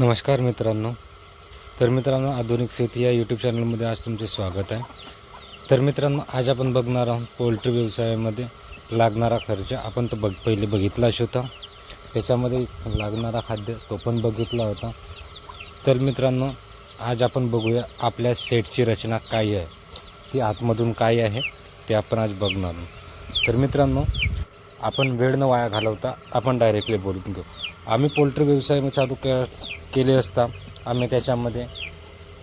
नमस्कार मित्रांनो. तर मित्रांनो आधुनिक शेती या यूट्यूब चॅनलमध्ये आज तुमचे स्वागत आहे. तर मित्रांनो आज आपण बघणार आहोत पोल्ट्री व्यवसायामध्ये लागणारा खर्च. आपण तो बघ पहिले बघितलाच होता त्याच्यामध्ये लागणारा खाद्य तो पण बघितला होता. तर मित्रांनो आज आपण बघूया आपल्या सेटची रचना काय आहे. ती आतमधून काय आहे ते आपण आज बघणार आहोत. तर मित्रांनो आपण वेळ न वाया घालवता आपण डायरेक्टली बोलून घेऊ. आम्ही पोल्ट्री व्यवसाय चालू के केले असता आम्ही त्याच्यामध्ये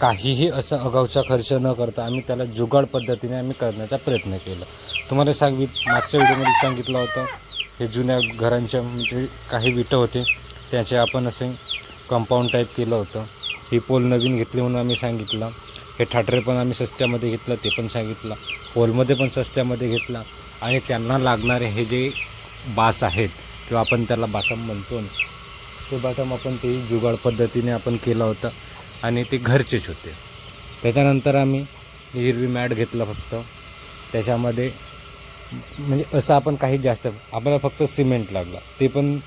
काहीही असं अगाऊचा खर्च न करता आम्ही त्याला जुगाड पद्धतीने आम्ही करण्याचा प्रयत्न केला. तुम्हाला सांगवी मागच्या व्हिडिओमध्ये सांगितलं होतं हे जुन्या घरांच्या म्हणजे काही विटं होते त्याचे आपण असे कंपाऊंड टाईप केलं होतं. ही पोल नवीन घेतली म्हणून आम्ही सांगितलं. हे ठाटरे पण आम्ही सस्त्यामध्ये घेतलं ते पण सांगितलं. पोलमध्ये पण सस्त्यामध्ये घेतला. आणि त्यांना लागणारे हे जे बास आहेत किंवा आपण त्याला बाकाम म्हणतो ना, ते बाकाम आपण ते जुगाड पद्धतीने आपण केलं होतं आणि ते घरचेच होते. त्याच्यानंतर आम्ही हिरवी मॅट घेतला फक्त. त्याच्यामध्ये म्हणजे असं आपण काही जास्त आपल्याला फक्त सिमेंट लागला. ते पण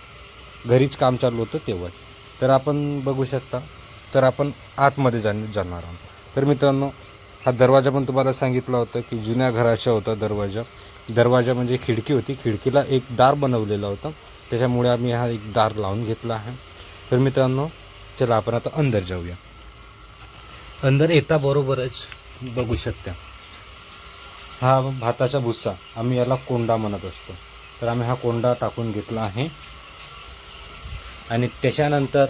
घरीच काम चालू होतं तेव्हाच. तर आपण बघू शकता तर आपण आतमध्ये जाण जाणार आहोत. तर मित्रांनो हा दरवाजा पण तुम्हाला सांगितलं होतं की जुन्या घराचा होता दरवाजा. दरवाजा म्हणजे खिडकी होती. खिडकीला एक दार बनवलेलं होतं. त्याच्यामुळे आम्ही हा एक दार लावून घेतला आहे. तर मित्रांनो चला आपण आता अंदर जाऊया. अंदर येता बरोबरच बघू शकता. हा भाताचा भुस्सा आम्ही याला कोंडा म्हणत असतो. तर आम्ही हा कोंडा टाकून घेतला आहे. आणि त्याच्यानंतर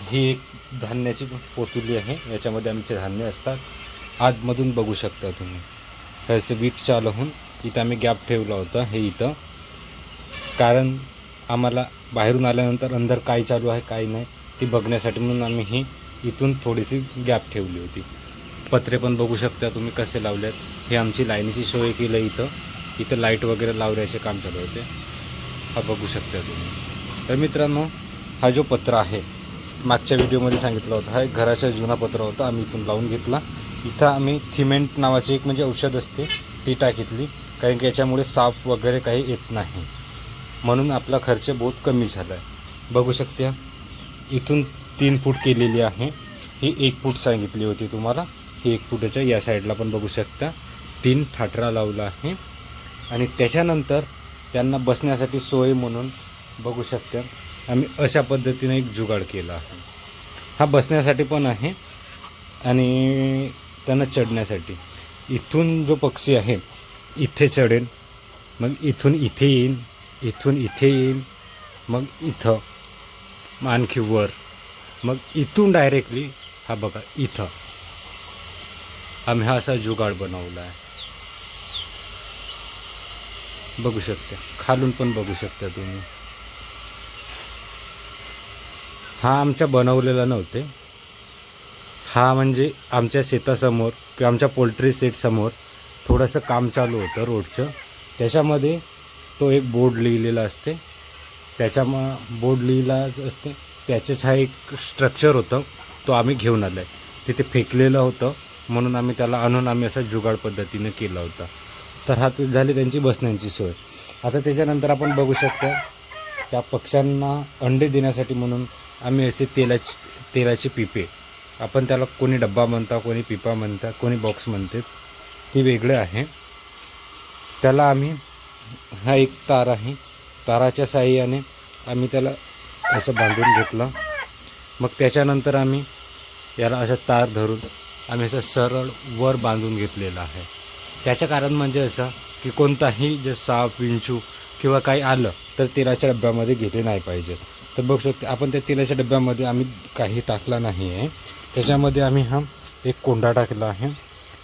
ही एक धान्याची पोतुली आहे. याच्यामध्ये आमचे धान्य असतात. आतमधून बघू शकता तुम्ही. हे असं वीट चालवून इथं आम्ही गॅप ठेवला होता हे इथं. कारण आम्हाला बाहेरून आल्यानंतर अंदर काय चालू आहे काय नाही ती बघण्यासाठी म्हणून आम्ही ही इथून थोडीशी गॅप ठेवली होती. पत्रे पण बघू शकता तुम्ही कसे लावलेत. हे आमची लाईनीची सोय केलं इथं. इथं लाइट वगैरे लावल्याचे काम चालू होते. हा बघू शकता तुम्ही. तर मित्रांनो हा जो पत्र आहे मागच्या व्हिडिओमध्ये सांगितला होता हा एक घराचा जुना पत्र होता आम्ही इथून लावून घेतला. इथं आम्ही थिमेंट नावाची एक म्हणजे औषध असते ती टाकितली. कारण की याच्यामुळे साप वगैरे काही येत नाही. म्हणून आपला खर्च बहुत कमी झाला आहे बघू शकता. इथून तीन फूट केलेली आहे. ही एक फूट सांगितली होती तुम्हाला. ही एक फुटाच्या या साईडला पण बघू शकता. तीन ठाटरा लावला आहे. आणि त्याच्यानंतर त्यांना बसण्यासाठी सोय म्हणून बघू शकता. आम्ही अशा पद्धतीने एक जुगाड केला आहे. हा बसण्यासाठी पण आहे. आणि त्यांना चढण्यासाठी. इथून जो पक्षी आहे इथे चढेल मग इथून इथे येईन. इथून इथे येईन मग इथं. मग आणखी वर. मग इथून डायरेक्टली हा बघा इथं. आम्ही हा असा जुगाड बनवला आहे. बघू शकता. खालून पण बघू शकता तुम्ही. हा आमच्या बनवलेला नव्हते. हा म्हणजे आमच्या शेतासमोर किंवा आमच्या पोल्ट्री सेटसमोर थोडंसं काम चालू होतं रोडचं. त्याच्यामध्ये तो एक बोर्ड लिहिलेला असते. त्याच्या मग बोर्ड लिहिला असते. त्याच्याच हा एक स्ट्रक्चर होतं. तो आम्ही घेऊन आलो आहे तिथे फेकलेलं होतं. म्हणून आम्ही त्याला आणून आम्ही असं जुगाड पद्धतीने केला होता. तर हा झाली त्यांची बसण्याची सोय. आता त्याच्यानंतर आपण बघू शकतो त्या पक्ष्यांना अंडे देण्यासाठी म्हणून आम्ही असे तेलाची तेलाचे पिपे. आपण त्याला कोणी डब्बा म्हणता कोणी पिपा म्हणता कोणी बॉक्स म्हणते ती वेगळं आहे. त्याला आम्ही हा एक तार आहे. ताराच्या साह्याने आम्ही त्याला असं बांधून घेतलं. मग त्याच्यानंतर आम्ही याला असं तार धरून आम्ही असं सरळ वर बांधून घेतलेलं आहे. त्याचं कारण म्हणजे असं की कोणताही जे साप विंचू किंवा काही आलं तर तेलाच्या डब्यामध्ये घेतले नाही पाहिजे तर बघू शकते आपण त्या तेलाच्या डब्यामध्ये आम्ही काही टाकला नाही आहे त्याच्यामध्ये आम्ही हा एक कोंडा टाकला आहे.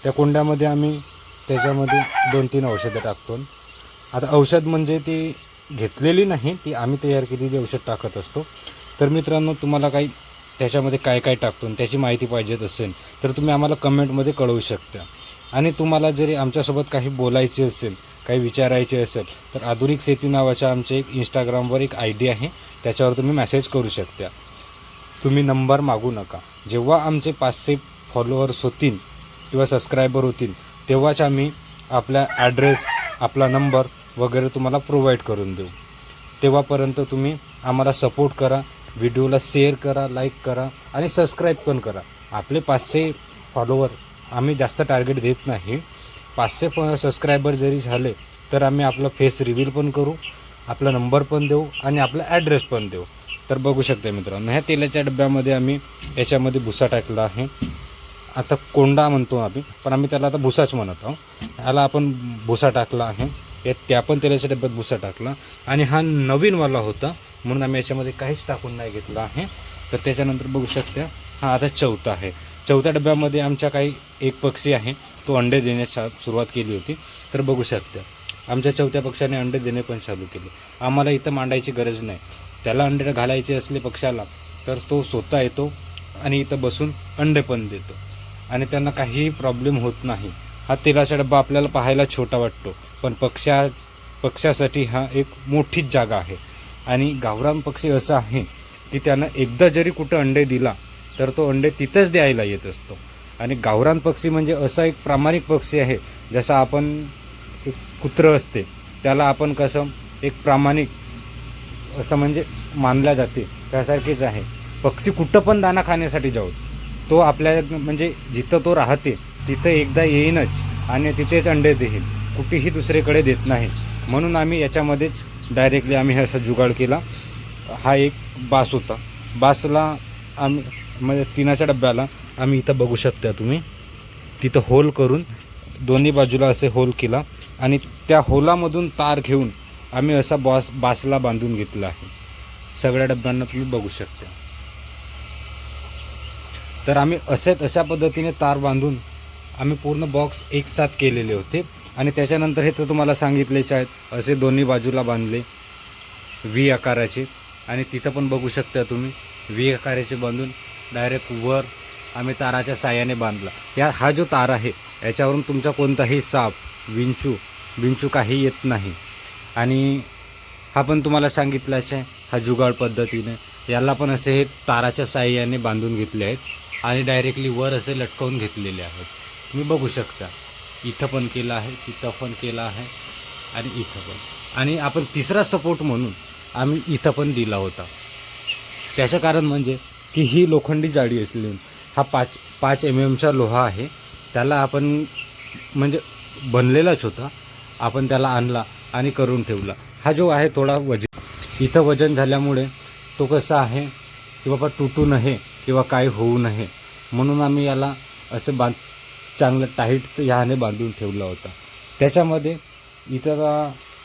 त्या कोंड्यामध्ये आम्ही त्याच्यामध्ये दोन तीन औषधं टाकतो. आता औषध म्हणजे ती घेतलेली नाही ती आम्ही तयार केलेली औषध टाकत असतो. तर मित्रांनो तुम्हाला काही त्याच्यामध्ये काय काय टाकतो आणि त्याची माहिती पाहिजेत असेल तर तुम्ही आम्हाला कमेंटमध्ये कळवू शकता. आणि तुम्हाला जरी आमच्यासोबत काही बोलायचे असेल काही विचारायचे असेल तर आधुनिक शेती नावाच्या आमचे एक इंस्टाग्रामवर एक आय डी आहे त्याच्यावर तुम्ही मेसेज करू शकता. तुम्ही नंबर मागू नका. जेव्हा आमचे पाचशे फॉलोअर्स होतील किंवा सबस्क्रायबर होतील तेव्हाच आम्ही आपला ॲड्रेस आपला नंबर वगैरे तुम्हाला प्रोव्हाइड करून देऊ. तेव्हापर्यंत तुम्ही आम्हाला सपोर्ट करा व्हिडिओला शेअर करा लाईक करा आणि सबस्क्राईब पण करा. आपले पाचशे फॉलोवर आम्ही जास्त टार्गेट देत नाही. पाचशे प सबस्क्रायबर जरी झाले तर आम्ही आपलं फेस रिव्हील पण करू आपला नंबर पण देऊ आणि आपला ॲड्रेस पण देऊ. तर बघू शकता मित्रांनो ह्या तेलाच्या डब्यामध्ये आम्ही याच्यामध्ये भुसा टाकला आहे. आता कोंडा म्हणतो आम्ही पण आम्ही त्याला आता भुसाच म्हणत आहोत. ह्याला आपण भुसा टाकला आहे. या त्या पण तेलाच्या डब्यात भुसा टाकला. आणि हा नवीनवाला होता म्हणून आम्ही याच्यामध्ये काहीच टाकून नाही घेतला आहे. तर त्याच्यानंतर बघू शकता हा आता चौथा आहे. चौथ्या डब्यामध्ये आमच्या काही एक पक्षी आहे तो अंडे देण्यास सुरुवात केली होती. तर बघू शकता आमच्या चौथ्या पक्षाने अंडे देणे पण चालू केले. आम्हाला इथं मांडायची गरज नाही. त्याला अंडे घालायचे असले पक्षाला तर तो स्वतः येतो आणि इथं बसून अंडे पण देतो. आणि त्यांना काहीही प्रॉब्लेम होत नाही. हा तेलाचा डब्बा आपल्याला पाहायला छोटा वाटतो. पण पक्षा पक्षासाठी हा एक मोठीच जागा आहे. आणि गावरान पक्षी असं आहे की त्यानं एकदा जरी कुठं अंडे दिला तर तो अंडे तिथंच द्यायला येत असतो. आणि गावरान पक्षी म्हणजे असा एक प्रामाणिक पक्षी आहे जसा आपण एक कुत्रं असते त्याला आपण कसं एक प्रामाणिक असं म्हणजे मानल्या जाते. त्यासारखेच आहे. पक्षी कुठं पण दाना खाण्यासाठी जाऊ तो आपल्या म्हणजे जिथं तो राहते तिथं एकदा येईनच आणि तिथेच अंडे देईल. कुठेही दुसरीकडे देत नाही. म्हणून आम्ही याच्यामध्येच डायरेक्टली आम्ही असा जुगाड केला. हा एक बास होता. बासला आम्ही म्हणजे तिनाच्या डब्याला आम्ही इथं बघू शकता तुम्ही. तिथं होल करून दोन्ही बाजूला असे होल केला आणि त्या होलामधून तार घेऊन आम्ही असा बॉस बासला बांधून घेतला आहे. सगळ्या डब्यांना तुम्ही बघू शकता. तर आम्ही असेच अशा पद्धतीने तार बांधून आम्ही पूर्ण बॉक्स एकसाथ केलेले होते. आणि त्याच्यानंतर हे तर तुम्हाला सांगितलेच आहेत असे दोन्ही बाजूला बांधले व्ही आकाराचे. आणि तिथं पण बघू शकता तुम्ही व्ही आकाराचे बांधून डायरेक्ट वर आम्ही ताराच्या साह्याने बांधला. या हा जो तार आहे याच्यावरून तुमचा कोणताही साप विंचू विंचू काही येत नाही. आणि हा पण तुम्हाला सांगितलाच आहे हा जुगाड पद्धतीने. याला पण असे हे ताराच्या साह्याने बांधून घेतले आहेत. आणि डायरेक्टली वर असे लटकवून घेतलेले आहेत. तुम्ही बघू शकता. इथं पण केलं आहे तिथं पण केलं आहे आणि इथं पण. आणि आपण तिसरा सपोर्ट म्हणून आम्ही इथं पण दिला होता. त्याचं कारण म्हणजे की ही लोखंडी जाळी असली हा पाच पाच एम एमचा लोहा आहे. त्याला आपण म्हणजे बनलेलाच होता. आपण त्याला आणला आणि करून ठेवला. हा जो आहे थोडा वजन. इथं वजन झाल्यामुळे तो कसा आहे की बाबा तुटू नये किंवा काय होऊ नये म्हणून आम्ही याला असं बांध चांगलं टाईट ह्याने बांधून ठेवला होता. त्याच्यामध्ये इतर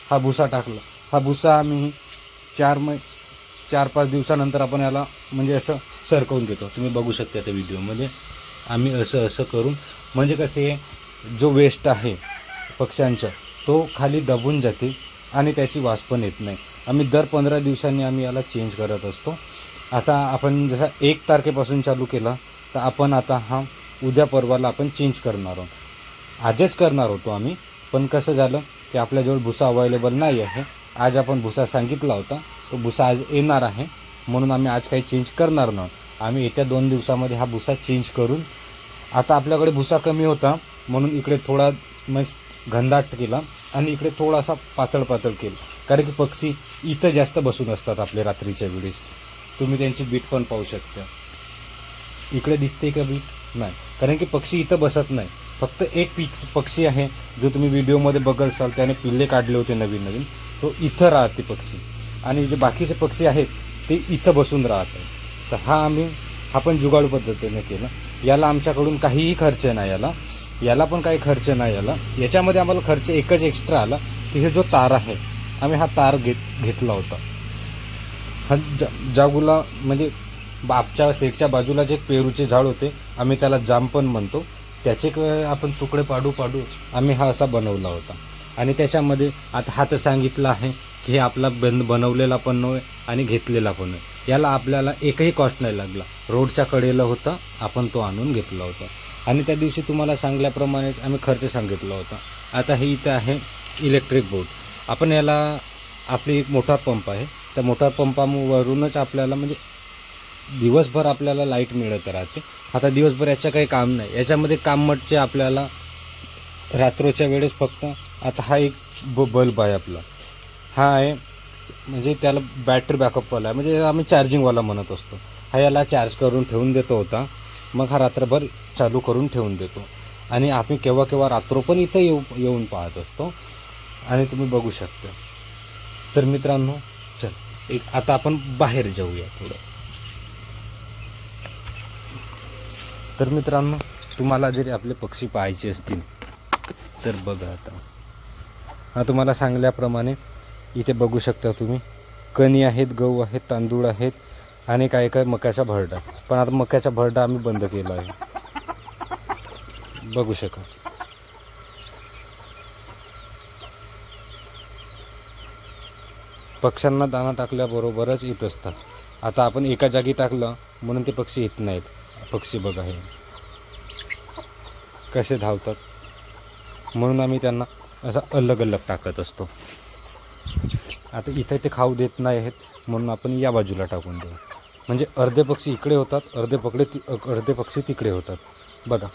हा भुसा टाकला. हा भुसा आम्ही चार मै चार पाच दिवसानंतर आपण याला म्हणजे असं सरकवून घेतो तुम्ही बघू शकता त्या व्हिडिओमध्ये. आम्ही असं असं करून म्हणजे कसे जो वेस्ट आहे पक्ष्यांचा तो खाली दबून जाते आणि त्याची वास पण येत नाही. आम्ही दर पंधरा दिवसांनी आम्ही याला चेंज करत असतो. आता आपण जसा एक तारखेपासून चालू केला तर आपण आता हा उद्या परवाला आपण चेंज करणार आहोत. आजच करणार होतो आम्ही पण कसं झालं की आपल्याजवळ भुसा अवेलेबल नाही आहे. आज आपण भुसा सांगितला होता तो भुसा आज येणार आहे. म्हणून आम्ही आज काही चेंज करणार नाही. आम्ही येत्या दोन दिवसामध्ये हा भुसा चेंज करून आता आपल्याकडे भुसा कमी होता म्हणून इकडे थोडा मस्त घनदाट केला आणि इकडे थोडासा पातळ पातळ केलं. कारण की पक्षी इथं जास्त बसून असतात आपले रात्रीच्या वेळेस. तुम्ही त्यांची बीट पण पाहू शकता. इकडे दिसते का बीट नाही. कारण की पक्षी इथं बसत नाही. फक्त एक पिक्स पक्षी आहे जो तुम्ही व्हिडिओमध्ये बघत असाल त्याने पिल्ले काढले होते नवीन नवीन तो इथं राहते पक्षी. आणि जे बाकीचे पक्षी आहेत ते इथं बसून राहतात तर हा आम्ही हा पण जुगाडू पद्धतीने केला. याला आमच्याकडून काहीही खर्च नाही याला याला पण काही खर्च नाही याला याच्यामध्ये आम्हाला खर्च एकच एक्स्ट्रा आला की हे जो तार आहे आम्ही हा तार घेत घेतला होता. हा जा जागूला म्हणजे बापच्या सेटच्या बाजूला जे पेरूचे झाड होते आम्ही त्याला जाम पण म्हणतो. त्याचे आपण तुकडे पाडू पाडू आम्ही हा असा बनवला होता. आणि त्याच्यामध्ये आता हा तर सांगितलं आहे की हे आपला बन बनवलेला पण नव्हे आणि घेतलेला पण आहे याला आपल्याला एकही कॉस्ट नाही लागला. रोडच्या कडेला होता आपण तो आणून घेतला होता. आणि त्या दिवशी तुम्हाला सांगल्याप्रमाणेच आम्ही खर्च सांगितला होता. आता हे इथं आहे इलेक्ट्रिक बोट आपण याला आपली एक मोठा पंप आहे. त्या मोठ्या पंपावरूनच आपल्याला म्हणजे दिवसभर आपल्याला लाइट मिळत राहते. आता दिवसभर याचं काही काम नाही. याच्यामध्ये काम मटचे आपल्याला रात्रोच्या वेळेस फक्त आता हा एक ब बल्ब आहे आपला. हा आहे म्हणजे त्याला बॅटरी बॅकअपवाला आहे. म्हणजे आम्ही चार्जिंगवाला म्हणत असतो. हा याला चार्ज करून ठेवून देतो होता. मग हा रात्रभर चालू करून ठेवून देतो. आणि आम्ही केव्हा केव्हा रात्र पण इथं येऊ येऊन पाहत असतो. आणि तुम्ही बघू शकता. तर मित्रांनो चल एक आता आपण बाहेर जाऊया थोडं. तर मित्रांनो तुम्हाला जरी आपले पक्षी पाहायचे असतील तर बघा आता. हा तुम्हाला सांगल्याप्रमाणे इथे बघू शकता तुम्ही. कणी आहेत गहू आहेत तांदूळ आहेत आणि काय काय मक्याचा भरडा. पण आता मक्याचा भरडा आम्ही बंद केला आहे. बघू शकाल. पक्ष्यांना दाणा टाकल्याबरोबरच येत असतात. आता आपण एका जागी टाकलं म्हणून ते पक्षी येत नाहीत. पक्षी बघा हे कसे धावतात. म्हणून आम्ही त्यांना असा अलग अलग टाकत असतो. आता इथे ते खाऊ देत नाही आहेत म्हणून आपण या बाजूला टाकून देऊ. म्हणजे अर्धे पक्षी इकडे होतात अर्धे पकडे ति अर्धे पक्षी तिकडे होतात. बघा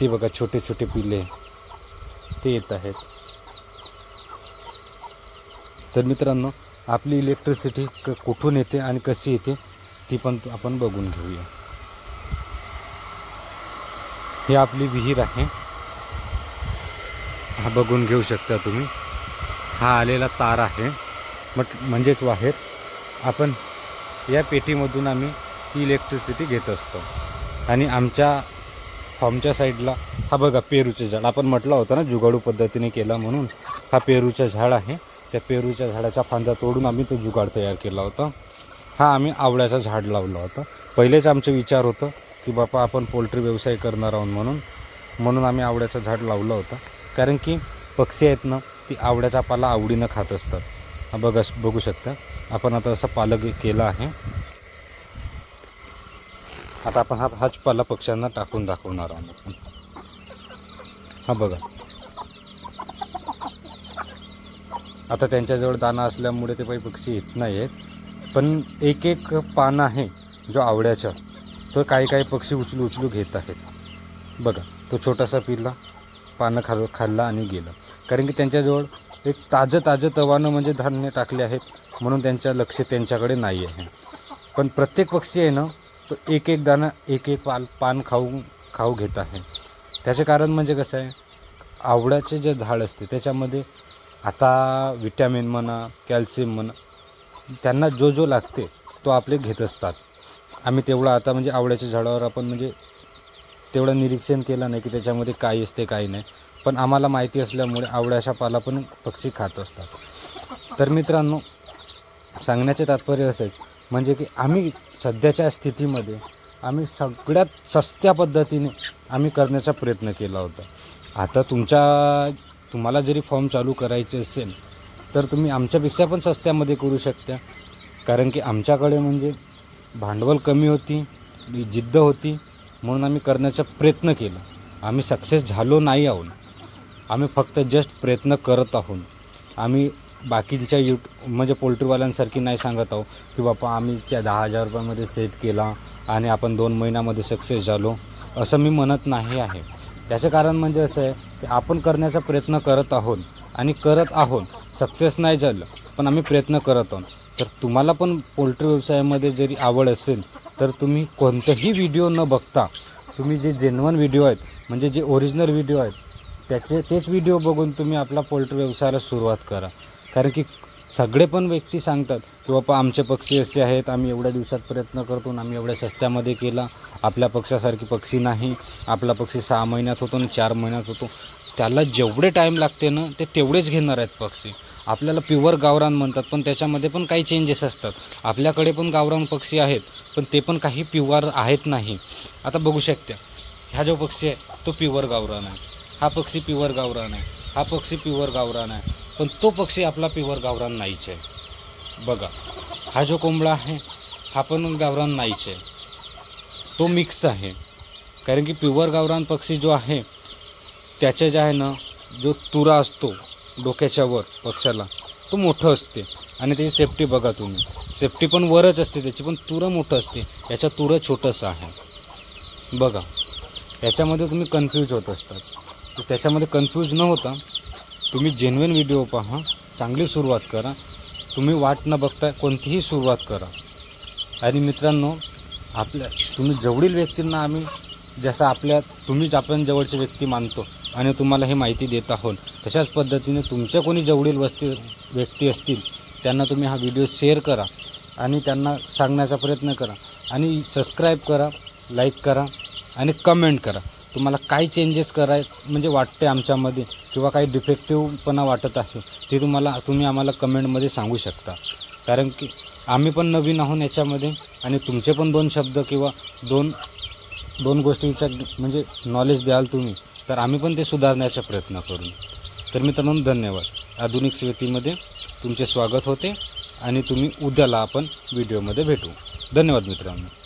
ते बघा छोटे छोटे पिल्ले. ते येत आहेत. तर मित्रांनो आपली इलेक्ट्रिसिटी क कुठून येते आणि कशी येते ती पण आपण बघून घेऊया. ही आपली विहीर आहे. हा बघून घेऊ शकता तुम्ही. हा आलेला तार आहे. मट म्हणजेच वाहेर. आपण या पेटीमधून आम्ही ती इलेक्ट्रिसिटी घेत असतो. आणि आमच्या फॉर्मच्या साईडला हा बघा पेरूचे झाड. आपण म्हटलं होतं ना जुगाडू पद्धतीने केला म्हणून. हा पेरूचं झाड आहे. त्या पेरूच्या झाडाचा फांदा तोडून आम्ही तो जुगाड तयार केला होता. हा आम्ही आवळ्याचं झाड लावला होता. पहिलेच आमचं विचार होतं की बापा आपण पोल्ट्री व्यवसाय करणार आहोत म्हणून. म्हणून आम्ही आवड्याचं झाड लावलं होतं. कारण की पक्षी आहेत ना ती आवड्याचा पाला आवडीनं खात असतात. हा बघा बघू शकता. आपण आता असं पालक केला आहे. आता आपण हा हाच पाला पक्ष्यांना टाकून दाखवणार आहोत. आपण हा बघा. आता त्यांच्याजवळ दाना असल्यामुळे ते काही पक्षी येत नाही आहेत पण एक एक पान आहे जो आवड्याचा तर काही काही पक्षी उचलू उचलू घेत आहेत. बघा तो छोटासा पिल्ला पानं खाल खाल्ला आणि गेलं. कारण की त्यांच्याजवळ एक ताजं ताजं तवानं म्हणजे धान्य टाकले आहेत म्हणून त्यांच्या लक्ष त्यांच्याकडे नाही आहे. पण प्रत्येक पक्षी आहे ना तो एक एक दाणा एक एक पाल पान खाऊ खाऊ घेत आहे. त्याचे कारण म्हणजे कसं आहे? आवड्याचे जे झाड असते त्याच्यामध्ये आता विटॅमिन म्हणा कॅल्शियम म्हणा त्यांना जो जो लागते तो आपले घेत असतात. आम्ही तेवढं आता म्हणजे आवड्याच्या झाडावर आपण म्हणजे तेवढं निरीक्षण केलं नाही की त्याच्यामध्ये काय असते काय नाही. पण आम्हाला माहिती असल्यामुळे आवड्याचा पाला पण पक्षी खात असतात. तर मित्रांनो सांगण्याचे तात्पर्य असेल म्हणजे की आम्ही सध्याच्या स्थितीमध्ये आम्ही सगळ्यात सस्त्या पद्धतीने आम्ही करण्याचा प्रयत्न केला होता. आता तुमच्या तुम्हाला जरी फॉर्म चालू करायचे असेल तर तुम्ही आमच्यापेक्षा पण सस्त्यामध्ये करू शकता. कारण की आमच्याकडे म्हणजे भांडवल कमी होती जिद्द होती म्हणून आम्ही करण्याचा प्रयत्न केला. आम्ही सक्सेस झालो नाही आहोत. आम्ही फक्त जस्ट प्रयत्न करत आहोत. आम्ही बाकीच्या यू म्हणजे पोल्ट्रीवाल्यांसारखी नाही सांगत आहो की बापा आम्ही त्या दहा हजार रुपयामध्ये सेट केला आणि आपण दोन महिन्यामध्ये सक्सेस झालो असं मी म्हणत नाही आहे. त्याचं कारण म्हणजे असं आहे की आपण करण्याचा प्रयत्न करत आहोत आणि करत आहोत. सक्सेस नाही झालं पण आम्ही प्रयत्न करत आहोत. तर तुम्हाला पण पोल्ट्री व्यवसायामध्ये जरी आवड असेल तर तुम्ही कोणतेही व्हिडिओ न बघता तुम्ही जे जेन्युअन व्हिडिओ आहेत म्हणजे जे ओरिजिनल व्हिडिओ आहेत त्याचे तेच व्हिडिओ बघून तुम्ही आपला पोल्ट्री व्यवसायाला सुरुवात करा. कारण की सगळे पण व्यक्ती सांगतात की बाबा आमचे पक्षी असे आहेत आम्ही एवढ्या दिवसात प्रयत्न करतो आणि आम्ही एवढ्या सस्त्यामध्ये केला. आपल्या पक्षासारखी पक्षी नाही. आपला पक्षी सहा महिन्यात होतो आणि चार महिन्यात होतो. त्याला जेवढे टाईम लागते ना ते तेवढेच घेणार आहेत पक्षी. आपल्याला प्युअर गावरान म्हणतात पण त्याच्यामध्ये पण काही चेंजेस असतात. आपल्याकडे पण गावरान पक्षी आहेत पण ते पण काही प्युअर आहेत नाही. आता बघू शकते हा जो पक्षी आहे तो प्युअर गावरान आहे. हा पक्षी प्युअर गावरान आहे. हा पक्षी प्युअर गावरान आहे. पण तो पक्षी आपला प्युअर गावरान नाहीच आहे. बघा हा जो कोंबडा आहे हा पण गावरान नाहीच आहे. तो मिक्स आहे. कारण की प्युअर गावरान पक्षी जो आहे त्याच्या जे आहे ना जो तुरा असतो डोक्याच्या वर पक्षाला. तो मोठं असते. आणि त्याची सेफ्टी बघा तुम्ही. सेफ्टी पण वरच असते त्याची पण तुरं मोठं असते. याचा तुरं छोटंसं आहे. बघा. याच्यामध्ये तुम्ही कन्फ्यूज होत असतात. तर त्याच्यामध्ये कन्फ्यूज न होता तुम्ही जेन्युन व्हिडिओ पहा. चांगली सुरुवात करा. तुम्ही वाट न बघता कोणतीही सुरुवात करा. आणि मित्रांनो आपल्या तुम्ही जवळील व्यक्तींना आम्ही जसं आपल्या तुम्हीच आपण जवळची व्यक्ती मानतो. आणि तुम्हाला हे माहिती देत आहोत. तशाच पद्धतीने तुमच्या कोणी जवळील वस्ती व्यक्ती असतील त्यांना तुम्ही हा व्हिडिओ शेअर करा आणि त्यांना सांगण्याचा प्रयत्न करा. आणि सबस्क्राईब करा लाईक करा आणि कमेंट करा. तुम्हाला काय चेंजेस कराय म्हणजे वाटते आमच्यामध्ये किंवा काही डिफेक्टिव्हपणा वाटत आहे ते तुम्हाला तुम्ही आम्हाला कमेंटमध्ये सांगू शकता. कारण की आम्ही पण नवीन आहोत याच्यामध्ये आणि तुमचे पण दोन शब्द किंवा दोन दोन गोष्टीचा म्हणजे नॉलेज द्याल तुम्ही. तर आम्ही पण ते सुधारण्याचा प्रयत्न करू. तर मित्रांनो धन्यवाद. आधुनिक स्वेतीमध्ये तुमचे स्वागत होते आणि तुम्ही उद्याला आपण व्हिडिओमध्ये भेटू. धन्यवाद मित्रांनो.